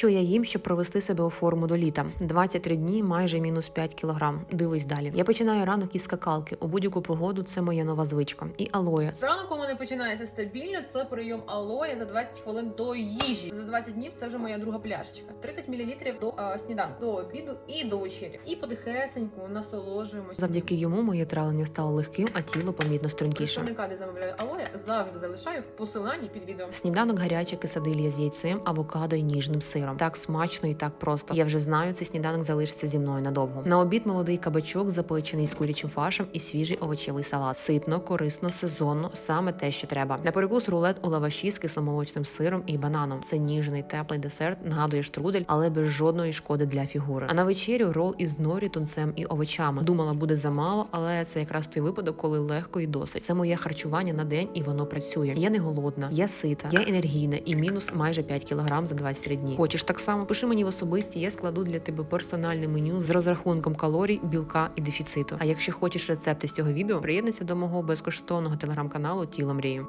Що я їм, щоб провести себе у форму до літа? 23 дні, майже мінус 5 кілограм. Дивись далі. Я починаю ранок із скакалки. У будь-яку погоду це моя нова звичка. І алоє. Ранок у мене починається стабільно. Це прийом алоє за 20 хвилин до їжі. За 20 днів це вже моя друга пляшечка. 30 мл до а, сніданку, до обіду і до вечері. І потихесеньку насолоджуємося. Завдяки йому моє травлення стало легким, а тіло помітно. Представника, де замовляю алоє, завжди залишаю в посиланні під відео. Сніданок гаряча кисадилія з яйцем, авокадо і ніжним сиром. Так смачно і так просто. Я вже знаю, цей сніданок залишиться зі мною надовго. На обід молодий кабачок, запечений з курячим фаршем і свіжий овочевий салат. Ситно, корисно, сезонно, саме те, що треба. На перекус рулет у лаваші з кисломолочним сиром і бананом. Це ніжний теплий десерт, нагадує штрудель, але без жодної шкоди для фігури. А на вечерю рол із норі, тунцем і овочами. Думала, буде замало, але це якраз той випадок, коли легко і досить. Це моє харчування на день, і воно працює. Я не голодна, я сита, я енергійна і мінус майже 5 кілограм за 23 дні. Хочеш так само? Пиши мені в особисті, я складу для тебе персональне меню з розрахунком калорій, білка і дефіциту. А якщо хочеш рецепти з цього відео, приєднуйся до мого безкоштовного телеграм-каналу Тіло мрію.